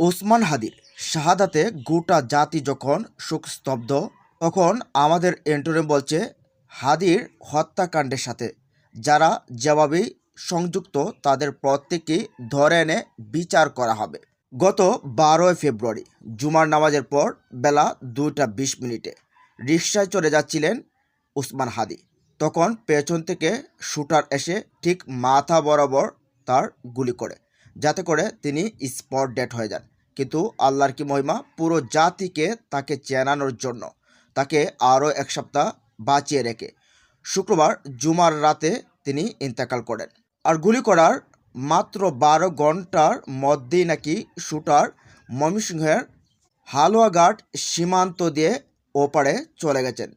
ওসমান হাদির শাহাদাতে গোটা জাতি যখন শোকস্তব্ধ, তখন আমাদের এন্টনে বলছে, হাদির হত্যাকাণ্ডের সাথে যারা জবাবি সংযুক্ত, তাদের প্রত্যেককেই ধরে এনে বিচার করা হবে। গত বারোই ফেব্রুয়ারি, জুমার নামাজের পর বেলা দুইটা বিশ মিনিটে রিকশায় চলে যাচ্ছিলেন উসমান হাদি। তখন পেছন থেকে শুটার এসে ঠিক মাথা বরাবর তার গুলি করে যাতে করে তিনি স্পট ডেট হয়ে যান। কিন্তু আল্লাহর কি মহিমা? পুরো জাতিকে তাকে চেনানোর জন্য, তাকে আরও এক সপ্তাহ বাঁচিয়ে রেখে। শুক্রবার জুমার রাতে তিনি ইন্তেকাল করেন। আর গুলি করার মাত্র বারো ঘণ্টার মধ্যেই নাকি শুটার ময়মনসিংহের হালুয়াঘাট সীমান্ত দিয়ে ওপারে চলে গেছেন।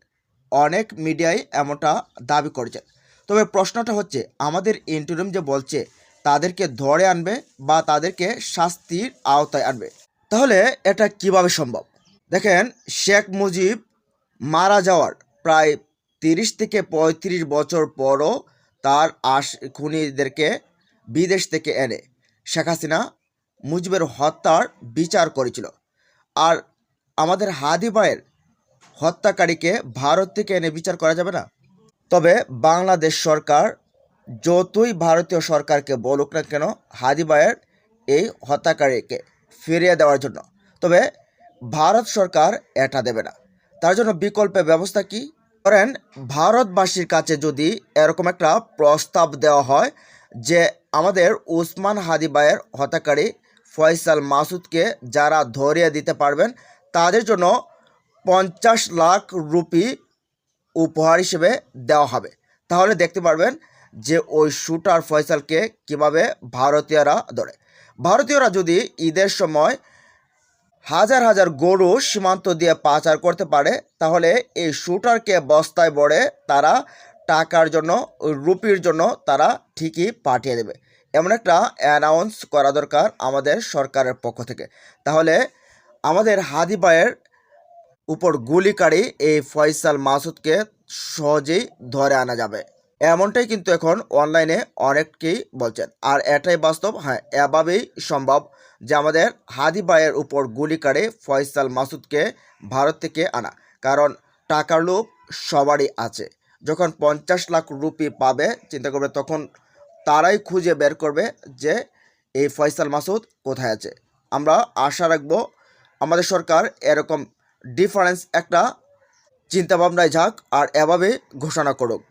অনেক মিডিয়ায় এমনটা দাবি করেছেন। তবে প্রশ্নটা হচ্ছে, আমাদের ইন্টারিম যে বলছে তাদেরকে ধরে আনবে বা তাদেরকে শাস্তির আওতায় আনবে। তাহলে এটা কীভাবে সম্ভব? দেখেন, শেখ মুজিব মারা যাওয়ার প্রায় তিরিশ থেকে পঁয়ত্রিশ বছর পরও তার আশ খুনিদেরকে বিদেশ থেকে এনে শেখ হাসিনা মুজিবের হত্যার বিচার করেছিল। আর আমাদের হাদি ভাইয়ের হত্যাকারীকে ভারত থেকে এনে বিচার করা যাবে না। তবে বাংলাদেশ সরকার যতই ভারতীয় সরকারকে বলুক না কেন হাদি ভাইয়ের এই হত্যাকারীকে ফিরিয়ে দেওয়ার জন্য। তবে ভারত সরকার এটা দেবে না। তার জন্য বিকল্পে ব্যবস্থা কি? করেন ভারতবাসীর কাছে যদি এরকম একটা প্রস্তাব দেওয়া হয় যে আমাদের উসমান হাদি ভাইয়ের হত্যাকারী ফয়সাল মাসুদকে যারা ধরিয়ে দিতে পারবেন, তাদের জন্য পঞ্চাশ লাখ রুপি উপহার হিসেবে দেওয়া হবে। তাহলে দেখতে পারবেন যে ওই শুটার ফয়সালকে কীভাবে ভারতীয়রা ধরে। ভারতীয়রা যদি ঈদের সময় হাজার হাজার গরু সীমান্ত দিয়ে পাচার করতে পারে, তাহলে এই শুটারকে বস্তায় বড়ে তারা টাকার জন্য, রুপির জন্য তারা ঠিকই পাঠিয়ে দেবে। এমন একটা অ্যানাউন্স করা দরকার আমাদের সরকারের পক্ষ থেকে। তাহলে আমাদের হাদি ভাইয়ের উপর গুলিকারী এই ফয়সাল মাসুদকে সহজেই ধরে আনা যাবে। এমনটাই কিন্তু এখন অনলাইনে অনেককেই বলছেন। আর এটাই বাস্তব হ্যাঁ এভাবেই সম্ভব যে আমাদের হাদি ভাইয়ের উপর গুলিকারী ফয়সাল মাসুদকে ভারত থেকে আনা। কারণ টাকার লোভ সবারই আছে। যখন পঞ্চাশ লাখ রুপি পাবে, চিন্তা করবে তখন তারাই খুঁজে বের করবে যে এই ফয়সাল মাসুদ কোথায় আছে। আমরা আশা রাখব আমাদের সরকার এরকম ডিফারেন্স একটা চিন্তাভাবনায় যাক আর এভাবে ঘোষণা করুক।